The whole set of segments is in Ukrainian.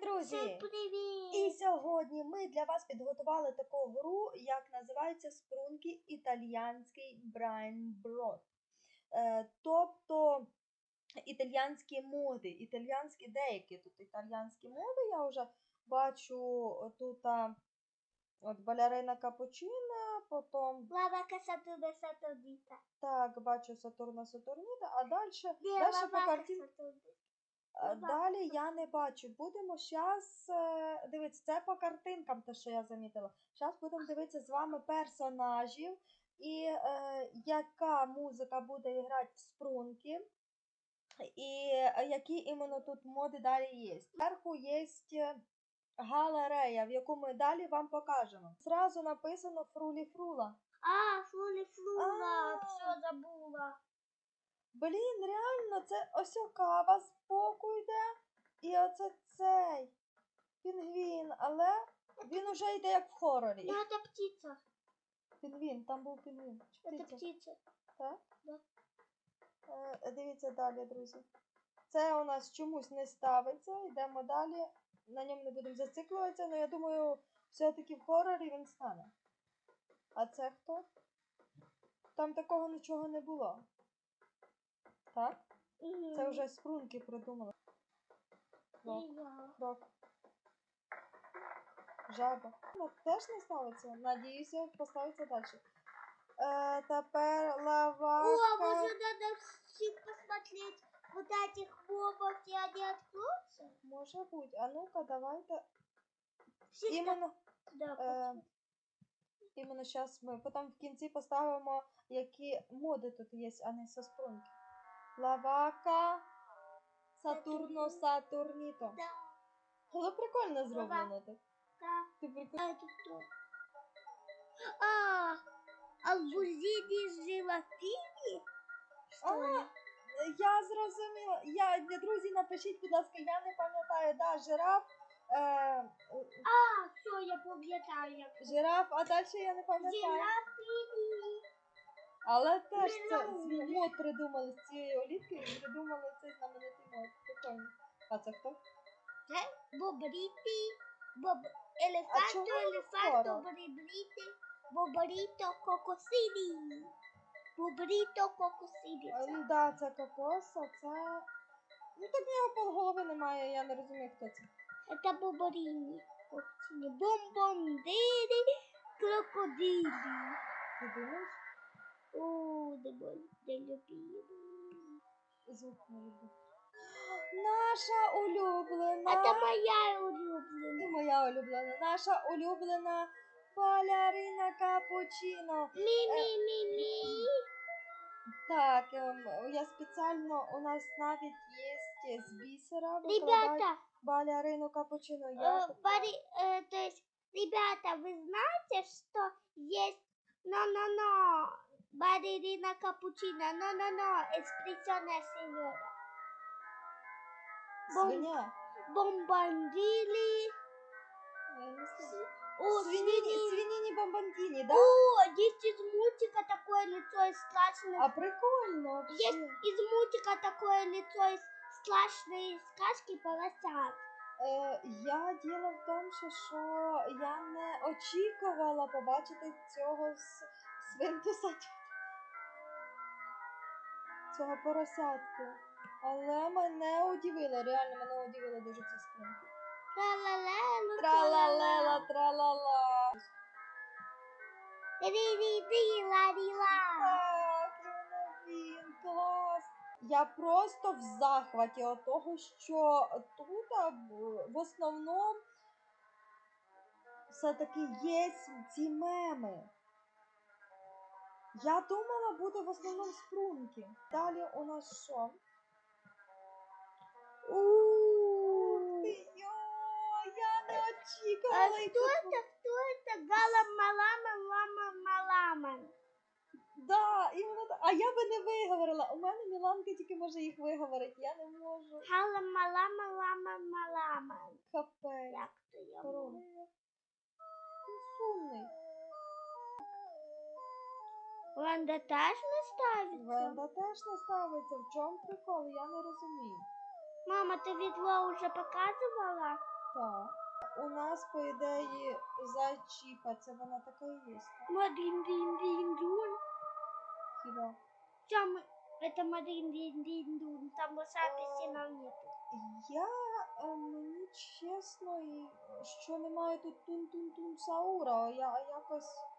друзі! Всім привіт! І сьогодні ми для вас підготували таку гру, як називається Спрунки італіянський брайнброд. Е, тобто італіянські моди, італіянські деякі тут італіянські моди. Я вже бачу тут от балерина капучина, потім Лавака Сатурна Сатурніта. так, бачу Сатурна Сатурніта, а далі, далі по Сатурна? Е, Ну, Далі я не бачу. Будемо зараз дивитися, це по картинкам, те, що я замітила. Зараз будемо дивитися з вами персонажів і е, яка музика буде грати в спрунки, і е, які іменно тут моди далі є. Зверху є галерея, в яку ми далі вам покажемо. Зразу написано Фрулі Фрула. А, Флули Флула, А. все забула. Блін, реально, це ось кава з боку йде. І оце цей пінгвін, але він уже йде як в хорорі. Ну, это птица. Пінгвін, там був пінгвін. Чи Это птиця? птица. Так? Да. Е, дивіться далі, друзі. Це у нас чомусь не ставиться. Йдемо далі. На ньому не будемо зациклюватися, але я думаю, все-таки в хорорі він стане. А це хто? Там такого нічого не було. Так? Це вже спрунки придумали. І Жаба. Ну, теж не ставиться. Надіюся, поставиться далі. Е, тепер лавака. О, может надо всех посмотреть вот этих мобов, и они откроются? Може бути. А ну-ка, давайте. Всех Іменно, Да, е, іменно зараз ми потім в кінці поставимо, які моди тут є, а не со спрунки. Лавака. Сатурно Сатурніто. Да, Але прикольно зроблено так. Ти прикольно. А? А, в Бузине живофили? А, я зрозуміла. Я, для друзі, напишіть, будь ласка, я не пам'ятаю, да, жираф. Е, А, все, я пам'ятаю. жираф, а далі я не пам'ятаю. Жирафини. Але теж це мод придумали з цієї олітки і придумали цей знаменитий мод. Прикольно. А це хто? Бобрити. Боб... Елефанто, елефанто, скоро? бобрити. Бобрито, кокосині. Бобрито. А, Ну да, це кокос, а це. Ну так в нього полголови немає, я не розумію, хто це. Бобрини. Кокосині. Бомбондири, крокодили. Ти думаєш? О, де мой де любимый. Звук не люблю. Наша улюблена. Это моя І улюблена. моя улюблена. Наша улюблена балерина капучино. Ми-ми-ми-ми. Так, ем, я спеціально, у нас навіть є з бісера. викладають Ребята, Балерину капучино. Я Э, так- Бари- э, то есть, ребята, вы знаете, что есть но-но-но, Балерина капучино, но-но-но, экспрессионная сеньора, бом- Свиня. бомбандили, Я не знаю. о, свинини. свиніні бомбандіні, да? О, есть из мультика такое лицо из страшных, А прикольно есть из мультика такое лицо из страшной сказки поросят. Е, я діло в тому, що, що я не очікувала побачити цього свинтуса. Цього поросятку. Але мене удивило, реально мене удивило дуже ці спинки. Тра-ла-ла, Тралалела, тралала. Ри-ри-ри-ла-ри-ла. Так, він, клас. Я просто в захваті від того, що тут а, в основному все-таки є ці меми. Я думала, буде в основному спрунки. Далі у нас що? Ух ти, йо, я не очікувала. кто яку- это? Кто это? Гала Малама Лама Малама. Да, іменно так. А я би не виговорила. У мене Міланка тільки може їх виговорити. Я не можу. Гала Малама Лама Малама. Капець. Ванда теж не ставиться? Венда теж не ставиться. В чому прикол? Я не розумію. Мама, ти відло вже показувала? Так. У нас, по ідеї, зайчіпа, це вона така і є. Мадин дин дин дун. Хіба? Там это Мадин дин дин дун. Там записи нам нету. Я е, мені чесно, що немає тут тун-тун-тун Саура, я а якось.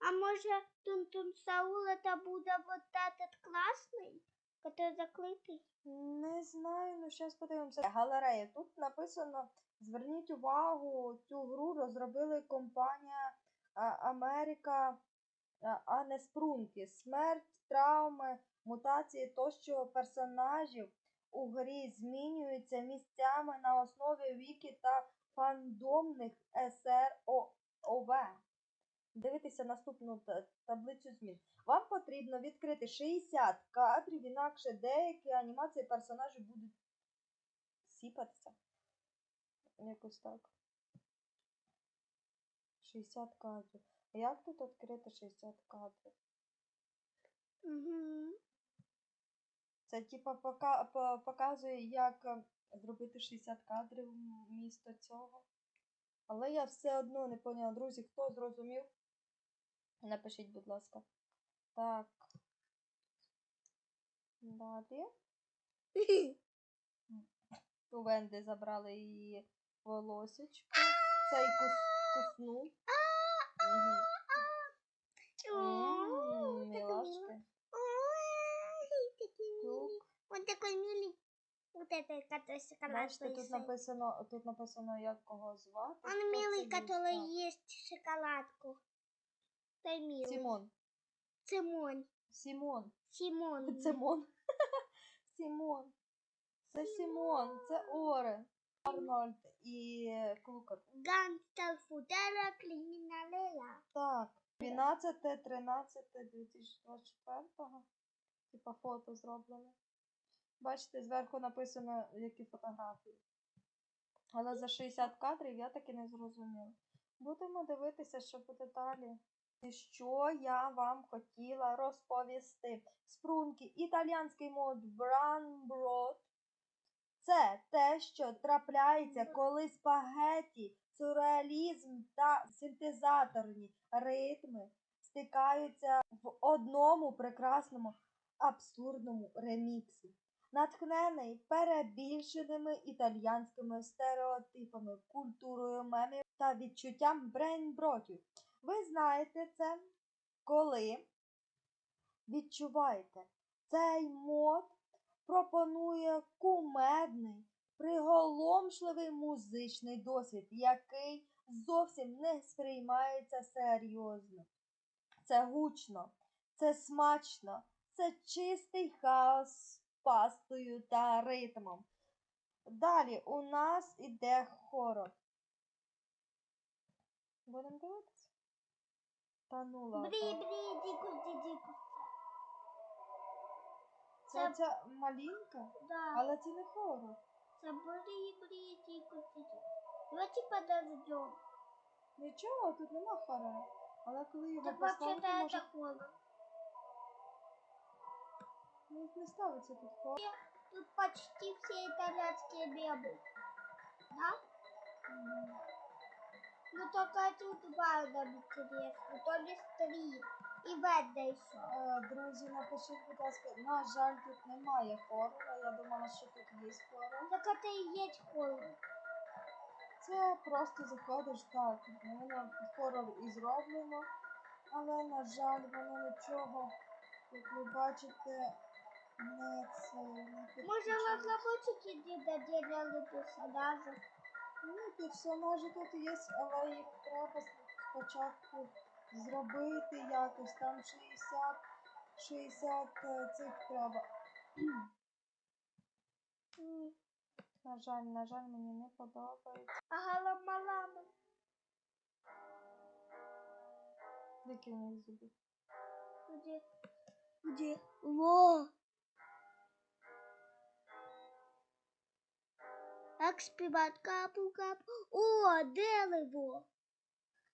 А може Тун-Тун Саул это буде вот этот классный, который закрытый? Не знаю, ну зараз подивимося. Галерея. Тут написано: зверніть увагу, цю гру розробили компанія а, Америка, а, а не Спрунки. Смерть, травми, мутації тощо персонажів у грі змінюються місцями на основі віки та фандомних СРОВ. Дивитися наступну таблицю змін. Вам потрібно відкрити 60 кадрів, інакше деякі анімації персонажів будуть сіпатися. Якось так. 60 кадрів. А Як тут відкрити 60 кадрів? Угу. Це типа пока, по- показує, як е, зробити 60 кадрів місто цього. Але я все одно не поняла, друзі, хто зрозумів? Напишіть, будь ласка. Так. Далі. У Венди забрали її волосечко. Цей кус, куснув. Мгм. М, Милашки. Тук. Он такой милый. Вот это, который шоколад Бачите, тут написано, тут написано, як кого звати. Он хто милый, це который дійсно. ест шоколадку. Милый. Сімон. Симон. Сімон. Симон. Симон. Сімон. Це Сімон, це Орен. Арнольд і Клукар. Гангстер футера криминалела. Так, 12, 13, 2024. Типа фото зроблене. Бачите, зверху написано, які фотографії. Але за 60 кадрів я таки не зрозуміла. Будемо дивитися, що буде далі. Що я вам хотіла розповісти. Спрунки, італіянський мод Бранброд. Це те, що трапляється, коли спагеті, сюрреалізм та синтезаторні ритми стикаються в одному прекрасному абсурдному реміксі, натхнений перебільшеними італіянськими стереотипами, культурою мемів та відчуттям брейнбротів. Ви знаєте це, коли відчуваєте цей мод пропонує кумедний, приголомшливий музичний досвід, який зовсім не сприймається серйозно. Це гучно, це смачно, це чистий хаос з пастою та ритмом. Далі у нас іде хорор. Будемо дивитися? Та ну ладно. Бри, бри, дику, дику. Це ця малінка, Да. але це не хорор. Це бри, бри, дику, дику. Давайте подождем. Нічого, тут нема хорору. Але коли його Так вообще-то поставити, это може... хоррор. Ну, не ставиться тут хорор. Тут почти все итальянские мемы. Да? Ну только тут нам интересно. То ли три. И Венда еще. Е, Друзі, напишіть, будь ласка, на жаль, тут немає хорора. Я думала, що тут є хорор. Так это и есть хоррор. Це просто заходиш так. Воно під хорор і зроблено. Але, на жаль, воно нічого, як ви бачите, не це не Может, підключено. разработчики не доделали персонажа? Ні, персонажі тут є, але їх треба спочатку зробити якось. Там 60, 60 е, цих треба. На жаль, на жаль, мені не подобається. Ага, лама-лама. Які у зуби. Где? Где? Во! Как співати капу-капу. О, дерево.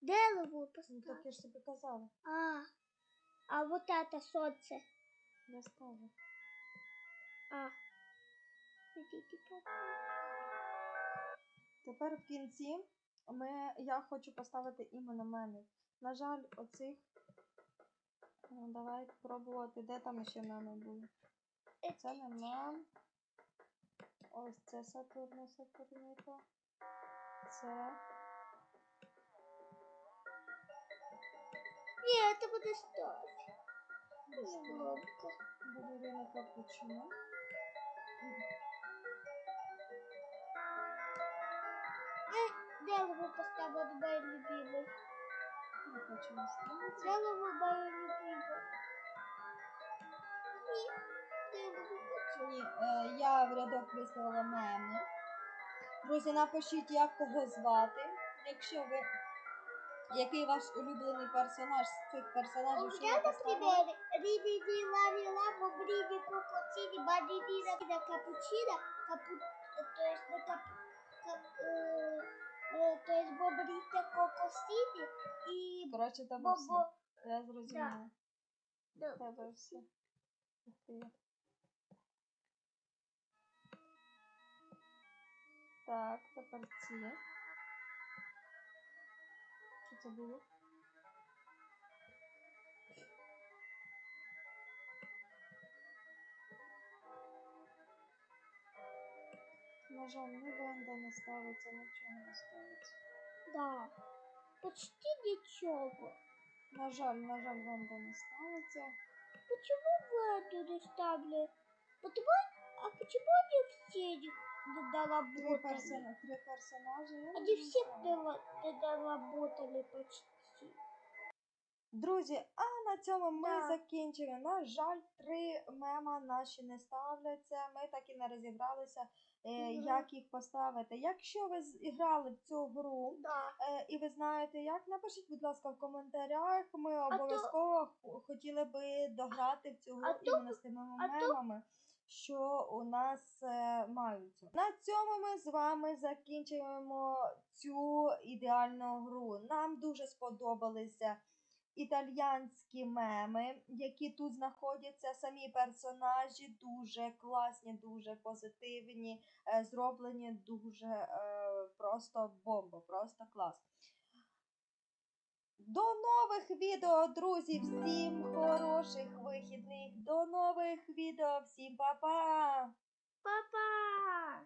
Дерево Ну, так я ж тобі казала. А, а вот это солнце. Я ставлю. А. Папа. Тепер в кінці ми, я хочу поставити іменно мемів. На жаль, оцих. Ну, давай пробувати, де там ще меми були. Це не мем. Ось це Сатурна, Сатурніка. Це. Ні, це буде сто. Балерина капучино. Делову поставити мою любиму. Не хочу не ставити. Делову мою любиму. Ні, делову хочу. Ні, е, я в рядок виставила меми. Друзі, напишіть, як кого звати. Якщо ви. Який ваш улюблений персонаж з цих персонажів, що я поставила? например, Риди Ди Лари Ла, Бриди Кокотини, Бадиди на Капучино, капу... то есть на кап... кап... э, э, то есть Бобрита Кокосини и Коротше, тебе всі. Бобо... Я зрозуміла. Да. Тебе. Ух Так, тепер ці. Що це було? На жаль, ні венда не ставиться, нічого не ставиться. Да. Почти ничего. На жаль, на жаль, венда не ставиться. Почему вы эту не ставили? Потому... А почему они все не Три, персона, три персонажі. Они все не почти. Друзі, а на цьому ми Так. закінчили. На жаль, три мема наші не ставляться. Ми так і не розібралися, Мгм. як їх поставити. Якщо ви зіграли в цю гру Да. е, і ви знаєте, як, напишіть, будь ласка, в коментарях. Ми обов'язково х- хотіли би дограти в цю гру А то- іменно з тими а то- мемами. Що у нас е, маються. На цьому ми з вами закінчуємо цю ідеальну гру. Нам дуже сподобалися італьянські меми, які тут знаходяться. Самі персонажі дуже класні, дуже позитивні, е, зроблені дуже е, просто бомба, просто клас. До нових відео, друзі! Всім хороших вихідних! До нових відео! Всім па-па! Папа!